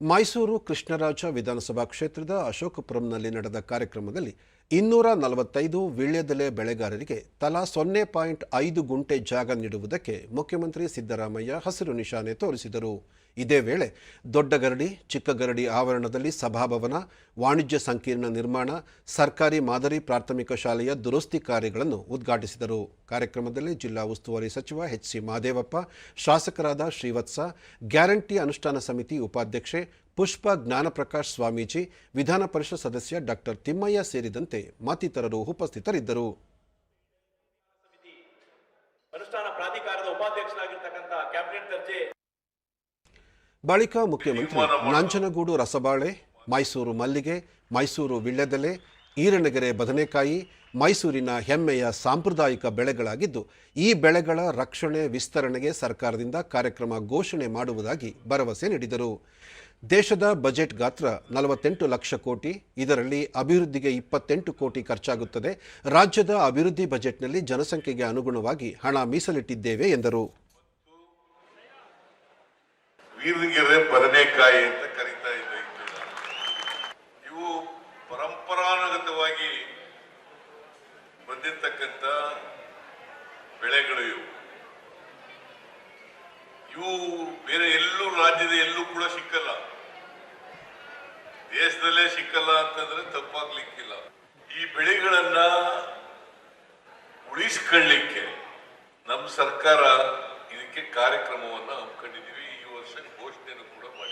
ಮೈಸೂರು ಕೃಷ್ಣರಾಜ ವಿಧಾನಸಭಾ ಕ್ಷೇತ್ರದ ಅಶೋಕಪುರಂನಲ್ಲಿ ನಡೆದ ಕಾರ್ಯಕ್ರಮದಲ್ಲಿ ಇನ್ನೂರ ನಲವತ್ತೈದು ವೀಳ್ಯದೆಲೆ ಬೆಳೆಗಾರರಿಗೆ ತಲಾ ಸೊನ್ನೆ ಪಾಯಿಂಟ್ ಐದು ಗುಂಟೆ ಜಾಗ ನೀಡುವುದಕ್ಕೆ ಮುಖ್ಯಮಂತ್ರಿ ಸಿದ್ದರಾಮಯ್ಯ ಹಸಿರು ನಿಶಾನೆ ತೋರಿಸಿದರು. ಇದೇ ವೇಳೆ ದೊಡ್ಡಗರಡಿ, ಚಿಕ್ಕಗರಡಿ ಆವರಣದಲ್ಲಿ ಸಭಾಭವನ, ವಾಣಿಜ್ಯ ಸಂಕೀರ್ಣ ನಿರ್ಮಾಣ, ಸರ್ಕಾರಿ ಮಾದರಿ ಪ್ರಾಥಮಿಕ ಶಾಲೆಯ ದುರಸ್ತಿ ಕಾರ್ಯಗಳನ್ನು ಉದ್ಘಾಟಿಸಿದರು. ಕಾರ್ಯಕ್ರಮದಲ್ಲಿ ಜಿಲ್ಲಾ ಉಸ್ತುವಾರಿ ಸಚಿವ ಎಚ್ ಸಿ ಮಾದೇವಪ್ಪ, ಶಾಸಕರಾದ ಶ್ರೀವತ್ಸ, ಗ್ಯಾರಂಟಿ ಅನುಷ್ಠಾನ ಸಮಿತಿ ಉಪಾಧ್ಯಕ್ಷೆ ಪುಷ್ಪ ಜ್ಞಾನಪ್ರಕಾಶ್ ಸ್ವಾಮೀಜಿ ವಿಧಾನ ಪರಿಷತ್ ಸದಸ್ಯ ಡಾಕ್ಟರ್ ತಿಮ್ಮಯ್ಯ ಸೇರಿದಂತೆ ಮತ್ತಿತರರು ಉಪಸ್ಥಿತರಿದ್ದರು. ಬಳಿಕ ಮುಖ್ಯಮಂತ್ರಿ ನಂಜನಗೂಡು ರಸಬಾಳೆ ಮೈಸೂರು ಮಲ್ಲಿಗೆ ಮೈಸೂರು ವಿಳ್ಳೆದೆಲೆ ಈರಣಗೆರೆ ಬದನೆಕಾಯಿ ಮೈಸೂರಿನ ಹೆಮ್ಮೆಯ ಸಾಂಪ್ರದಾಯಿಕ ಬೆಳೆಗಳಾಗಿದ್ದು, ಈ ಬೆಳೆಗಳ ರಕ್ಷಣೆ, ವಿಸ್ತರಣೆಗೆ ಸರ್ಕಾರದಿಂದ ಕಾರ್ಯಕ್ರಮ ಘೋಷಣೆ ಮಾಡುವುದಾಗಿ ಭರವಸೆ ನೀಡಿದರು. ದೇಶದ ಬಜೆಟ್ ಗಾತ್ರ ನಲವತ್ತೆಂಟು ಲಕ್ಷ ಕೋಟಿ, ಇದರಲ್ಲಿ ಅಭಿವೃದ್ಧಿಗೆ ಇಪ್ಪತ್ತೆಂಟು ಕೋಟಿ ಖರ್ಚಾಗುತ್ತದೆ. ರಾಜ್ಯದ ಅಭಿವೃದ್ಧಿ ಬಜೆಟ್ನಲ್ಲಿ ಜನಸಂಖ್ಯೆಗೆ ಅನುಗುಣವಾಗಿ ಹಣ ಮೀಸಲಿಟ್ಟಿದ್ದೇವೆ, ಎಂದರು. ಪರಂಪರಾನುಗತವಾಗಿ ಬಂದಿರತಕ್ಕಂಥ ಬೆಳೆಗಳು ಇವು. ಇವು ಬೇರೆ ಎಲ್ಲೂ ರಾಜ್ಯದ ಎಲ್ಲೂ ಕೂಡ ಸಿಕ್ಕಲ್ಲ. ದೇಶದಲ್ಲೇ ಸಿಕ್ಕಲ್ಲ ಅಂತಂದ್ರೆ ತಪ್ಪಾಗ್ಲಿಕ್ಕಿಲ್ಲ. ಈ ಬೆಳೆಗಳನ್ನ ಉಳಿಸ್ಕೊಳ್ಳಿಕ್ಕೆ ನಮ್ಮ ಸರ್ಕಾರ ಇದಕ್ಕೆ ಕಾರ್ಯಕ್ರಮವನ್ನ ಹಮ್ಮಿಕೊಂಡಿದ್ದೀವಿ. ಈ ವರ್ಷ ಘೋಷಣೆಯನ್ನು ಕೂಡ